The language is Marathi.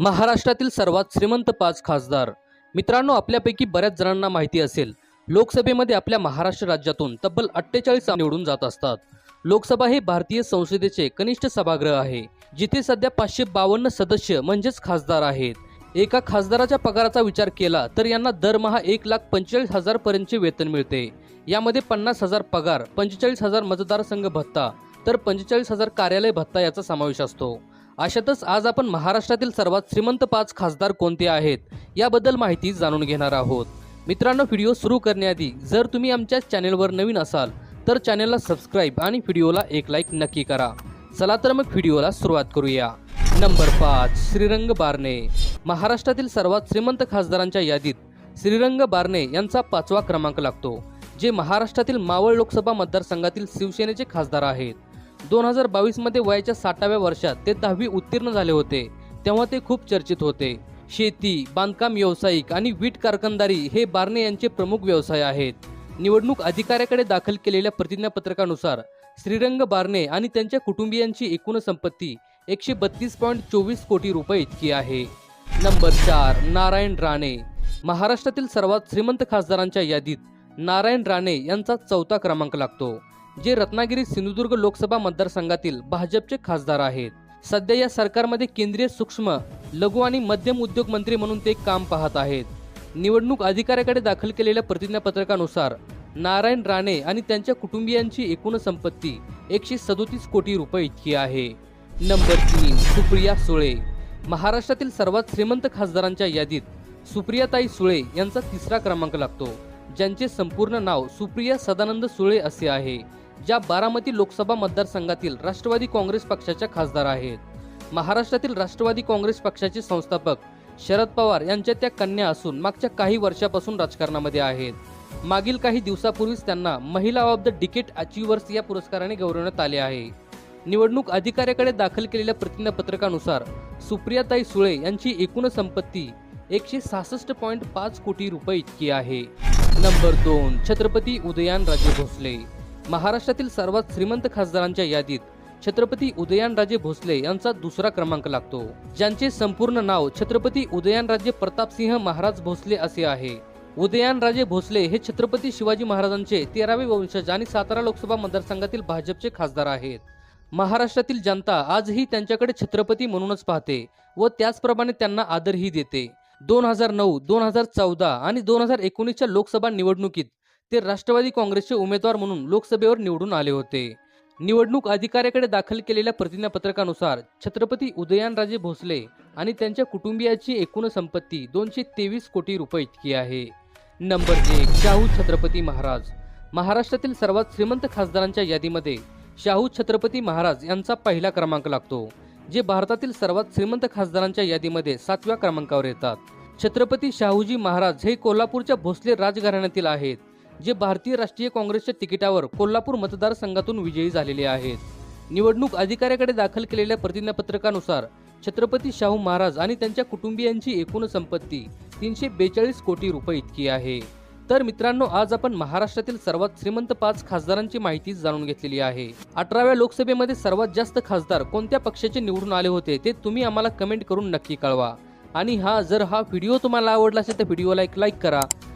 महाराष्ट्रातील सर्वात श्रीमंत पाच खासदार. मित्रांनो आपल्यापैकी बऱ्याच जणांना माहिती असेल लोकसभेमध्ये आपल्या महाराष्ट्र राज्यातून तब्बल अठ्ठेचाळीस निवडून जात असतात. लोकसभा हे भारतीय संसदेचे कनिष्ठ सभागृह आहे जिथे सध्या पाचशे बावन्न सदस्य म्हणजेच खासदार आहेत. एका खासदाराच्या पगाराचा विचार केला तर यांना दरमहा एक लाख पंचेचाळीस हजार पर्यंतचे वेतन मिळते. यामध्ये पन्नास हजार पगार पंचेचाळीस हजार मतदारसंघ भत्ता तर पंचेचाळीस हजार कार्यालय भत्ता याचा समावेश असतो. अशातच आज आपण महाराष्ट्रातील सर्वात श्रीमंत पाच खासदार कोणते आहेत याबद्दल माहिती जाणून घेणार आहोत. मित्रांनो व्हिडिओ सुरू करण्याआधी जर तुम्ही आमच्या चॅनेलवर नवीन असाल तर चॅनेलला सबस्क्राईब आणि व्हिडिओला एक लाईक नक्की करा. चला तर मग व्हिडिओला सुरुवात करूया. नंबर पाच श्रीरंग बारणे. महाराष्ट्रातील सर्वात श्रीमंत खासदारांच्या यादीत श्रीरंग बारणे यांचा पाचवा क्रमांक लागतो जे महाराष्ट्रातील मावळ लोकसभा मतदारसंघातील शिवसेनेचे खासदार आहेत. दोन हजार बावीसमध्ये वयाच्या साठाव्या वर्षात ते दहावी उत्तीर्ण झाले होते. तेव्हा ते खूप चर्चित होते. शेती बांधकाम व्यावसायिक आणि वीट कारखानदारी हे बारणे यांचे प्रमुख व्यवसाय आहेत. निवडणूक अधिकाऱ्याकडे दाखल केलेल्या प्रतिज्ञापत्रकानुसार श्रीरंग बारणे आणि त्यांच्या कुटुंबियांची एकूण संपत्ती एकशे बत्तीस पॉईंट चोवीस कोटी रुपये इतकी आहे. नंबर चार नारायण राणे. महाराष्ट्रातील सर्वात श्रीमंत खासदारांच्या यादीत नारायण राणे यांचा चौथा क्रमांक लागतो. जे रत्नागिरी सिंधुदुर्ग लोकसभा मतदारसंघातील भाजपचे खासदार आहेत. सध्या या सरकारमध्ये केंद्रीय सूक्ष्म लघु आणि मध्यम उद्योग मंत्री म्हणून ते काम पाहत आहेत. निवडणूक अधिकाऱ्याकडे दाखल केलेल्या प्रतिज्ञापत्रकानुसार नारायण राणे आणि त्यांच्या कुटुंबियांची एकूण संपत्ती एकशे सदोतीस कोटी रुपये इतकी आहे. नंबर तीन सुप्रिया सुळे. महाराष्ट्रातील सर्वात श्रीमंत खासदारांच्या यादीत सुप्रियाताई सुळे यांचा तिसरा क्रमांक लागतो. ज्यांचे संपूर्ण नाव सुप्रिया सदानंद सुळे असे आहे. ज्या बारामती लोकसभा मतदारसंघातील राष्ट्रवादी काँग्रेस पक्षाच्या खासदार आहेत. महाराष्ट्रातील राष्ट्रवादी काँग्रेस पक्षाचे संस्थापक शरद पवार यांच्या त्या कन्या असून मागच्या काही वर्षापासून राजकारणामध्ये आहेत. मागील काही दिवसापूर्वीच त्यांना महिला ऑफ द डिकेट अचिव्हर्स या पुरस्काराने गौरवण्यात आले आहे. निवडणूक अधिकाऱ्याकडे दाखल केलेल्या प्रतिज्ञापत्रकानुसार सुप्रियाताई सुळे यांची एकूण संपत्ती एकशे सहासष्ट पॉईंट पाच कोटी रुपये इतकी आहे. नंबर दोन छत्रपती उदयनराजे भोसले. महाराष्ट्रातील सर्वात श्रीमंत खासदारांच्या यादीत छत्रपती उदयनराजे भोसले यांचा दुसरा क्रमांक लागतो. ज्यांचे संपूर्ण नाव छत्रपती उदयनराजे प्रतापसिंह महाराज भोसले असे आहे. उदयनराजे भोसले हे छत्रपती शिवाजी महाराजांचे तेरावे वंशज आणि सातारा लोकसभा मतदारसंघातील भाजपचे खासदार आहेत. महाराष्ट्रातील जनता आजही त्यांच्याकडे छत्रपती म्हणूनच पाहते व त्याचप्रमाणे त्यांना आदरही देते. दोन हजार नऊ दोन हजार चौदा आणि दोन हजार एकोणीसच्या लोकसभा निवडणुकीत ते राष्ट्रवादी काँग्रेसचे उमेदवार म्हणून लोकसभेवर निवडून आले होते. निवडणूक अधिकाऱ्याकडे दाखल केलेल्या प्रतिज्ञापत्रकानुसार छत्रपती उदयनराजे भोसले आणि त्यांच्या कुटुंबियाची एकूण संपत्ती दोनशे तेवीस कोटी रुपये इतकी आहे. नंबर एक शाहू छत्रपती महाराज. महाराष्ट्रातील सर्वात श्रीमंत खासदारांच्या यादीमध्ये शाहू छत्रपती महाराज यांचा पहिला क्रमांक लागतो जे भारतातील सर्वात श्रीमंत खासदारांच्या यादीमध्ये सातव्या क्रमांकावर येतात. छत्रपती शाहूजी महाराज हे कोल्हापूरच्या भोसले राजघराण्यातील आहेत. जे भारतीय राष्ट्रीय काँग्रेसच्या तिकिटावर कोल्हापूर मतदारसंघातून विजयी झालेले आहेत. निवडणूक अधिकाऱ्याकडे दाखल केलेल्या प्रतिज्ञापत्रकानुसार छत्रपती शाहू महाराज आणि त्यांच्या कुटुंबियांची एकूण संपत्ती तीनशे बेचाळीस कोटी रुपये इतकी आहे. तर मित्रांनो आज आपण महाराष्ट्रातील सर्वात श्रीमंत पाच खासदारांची माहिती जाणून घेतलेली आहे. अठराव्या लोकसभेमध्ये सर्वात जास्त खासदार कोणत्या पक्षाचे निवडून आले होते ते तुम्ही आम्हाला कमेंट करून नक्की कळवा. आणि हा जर हा व्हिडिओ तुम्हाला आवडला असेल तर व्हिडिओला एक लाईक करा.